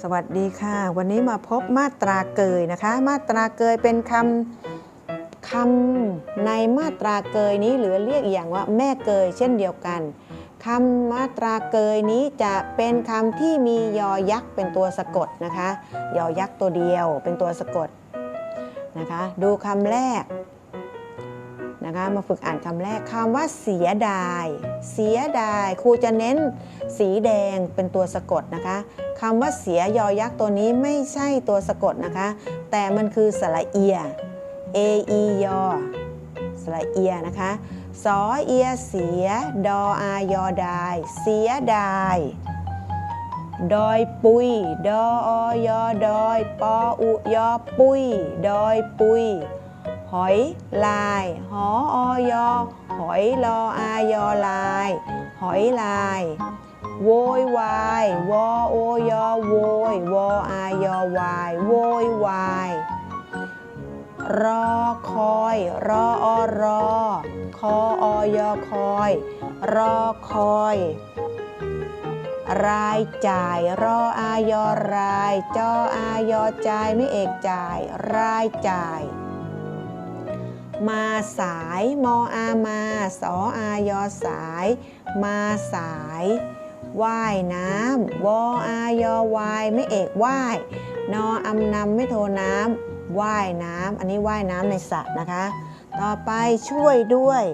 สวัสดีค่ะ วันนี้มาพบมาตราเกยนะคะ มาตราเกยเป็นคำคำในมาตราเกยนี้หรือเรียกอีกอย่างว่าแม่เกยเช่นเดียวกันคำมาตราเกยนี้จะเป็นคำที่มียอยักษ์เป็นตัวสะกดนะคะ ยอยักษ์ตัวเดียวเป็นตัวสะกดนะคะ ดูคำแรก นะคะมาฝึกอ่านคำแรกคำว่าเสียดาย เสียดายครูจะเน้นสีแดงเป็นตัวสะกดนะคะคำว่าเสียยอยักษ์ตัวนี้ไม่ใช่ตัวสะกดนะคะ แต่มันคือสระเอีย a e ยอสระเอียนะคะสอเอียเสีย ดออายอดาย เสียดายดอยปุย ดออยอดอย ปออุยอปุย ดอยปุย หอยลาย หออยหอยลออายอลาย หอยลาย โวยวาย วอโอยอโวยวออายอวาย โวยวาย รอคอย รออรอคออยอคอย รอคอย รายจ่าย รออายอราย จออายอจ่ายไม่เอกจ่าย รายจ่าย มาสาย มออามาสออายอสาย มาสายว่ายน้ำวออายอวายไม่เอกว่าย นออำนำไม่โทน้ำว่ายน้ำอันนี้ว่ายน้ำในสระนะคะ ต่อไปช่วยด้วย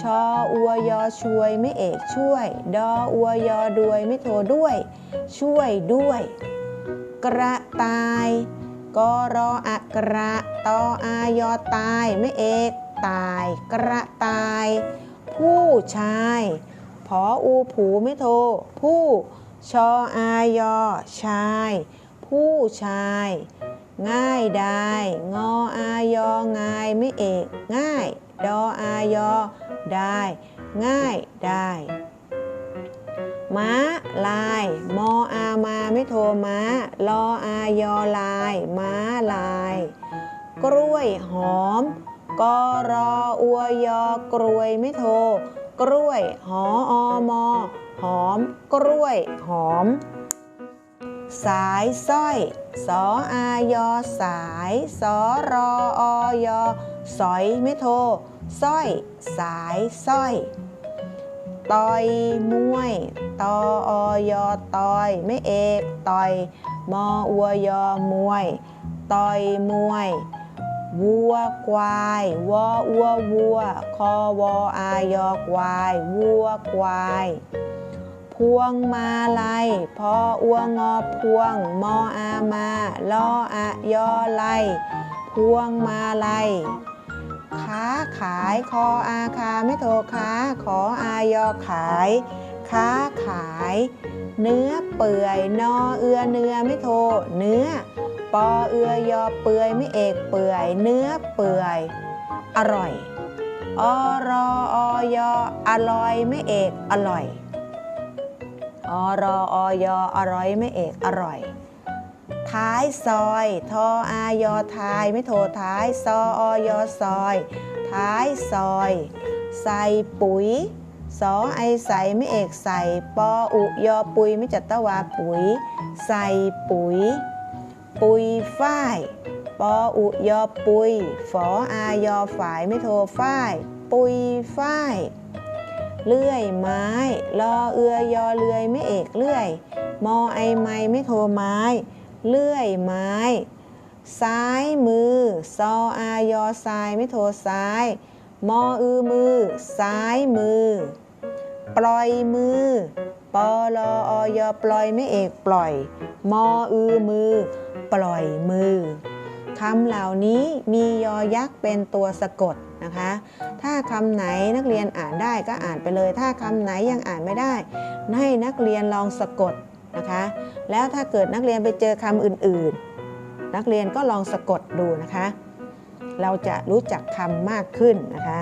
ชออวยอช่วยไม่เอกช่วย ดออวยอด้วยไม่โทด้วย ช่วยด้วย กระตาย กรออะกระตออายอตายไม่เอกตาย กระตาย ผู้ชายผออูผูไม่โท ผู้ชออายอชาย ผู้ชาย ง่ายได้ งออายอง่ายไม่เอก ง่าย ดออายอได้ ง่ายได้ ม้าลาย มออามาไม่โทรม้า ลออายอลาย ม้าลาย กล้วยหอมกรออวยอกล้วยไม่โทรกล้วย หออมอหอม กล้วย หอม สายสร้อย สออายอสาย สอรออยอสอยไม่โทรสร้อย สายสร้อย ต่อยมวยตออยอต่อยไม่เอกต่อยมออวยอมวยต่อยมวยวัวควายวออัววัวคอวออายอควายวัวควายพวงมาลัยพออัวงอพวงมออามาลออายอไลพวงมาลัย ค้าขายคออาคาไม่โทรค้า ขออายอขาย ค้าขาย เนื้อเปื่อยนอเอือเนื้อไม่โทรเนื้อ ปอเอือยอเปื่อยไม่เอกเปื่อย เนื้อเปื่อย อร่อยอรออยออร่อยไม่เอกอร่อยอรออยออร่อยไม่เอกอร่อย ท้ายซอย ทออายอทาย ไม่โทรท้าย ซออยอซอย ท้ายซอย ใส่ปุ๋ยสอไอใส่ไม่เอกใส่ปออุยอปุยไม่จัดตะวาปุ๋ย ใส่ปุ๋ย ปุยฝ้ายปออุยอปุยฝออายอฝายไม่โทรฝ้าย ปุยฝ้ายเลื่อยไม้รอเอือยอเลื่อยไม่เอกเลื่อย มอไอไม้ไม่โทรไม้ เลื่อยไม้ ซ้ายมือ ซออายอซ้ายไม่โทรซ้าย มออือมือ ซ้ายมือ ปล่อยมือปอลออยอปล่อยไม่เอกปล่อย มออือมือ ปล่อยมือคำเหล่านี้มียอยักษ์เป็นตัวสะกดนะคะ ถ้าคำไหนนักเรียนอ่านได้ก็อ่านไปเลย ถ้าคำไหนยังอ่านไม่ได้ ให้นักเรียนลองสะกด นะคะ แล้วถ้าเกิดนักเรียนไปเจอคำอื่นๆ นักเรียนก็ลองสะกดดูนะคะ เราจะรู้จักคำมากขึ้นนะคะ